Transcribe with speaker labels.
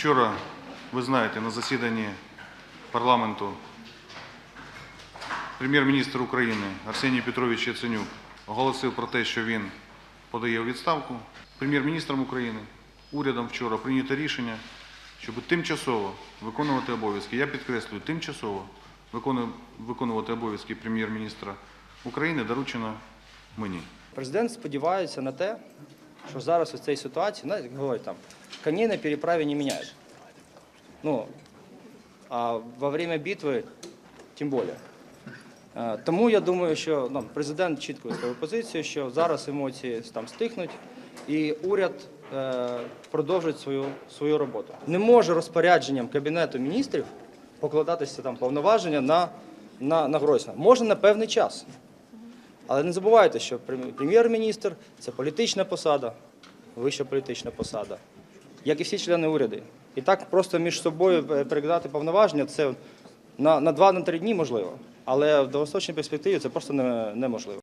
Speaker 1: Вчора, ви знаєте, на засіданні парламенту прем'єр-міністр України Арсеній Петрович Яценюк оголосив про те, що він подає у відставку. Прем'єр-міністром України урядом вчора прийнято рішення, щоб тимчасово виконувати обов'язки. Я підкреслюю, тимчасово виконувати обов'язки прем'єр-міністра України доручено мені.
Speaker 2: Президент сподівається на те, що зараз у цій ситуації, як говорять там, коней на переправі не міняєш. Ну, а во время битви тим більше. Е, Тому я думаю, що ну, президент чітко висловив позицію, що зараз емоції там стихнуть, і уряд е, продовжить свою, свою роботу. Не може розпорядженням Кабінету міністрів покладатися там повноваження на, на, на Гройсмана. Може на певний час. Але не забувайте, що прем'єр-міністр це політична посада, вища політична посада, як і всі члени уряду. І так просто між собою е, перекидати повноваження це на, на 2-3 дні можливо, але в довгосрочній перспективі це просто не- неможливо.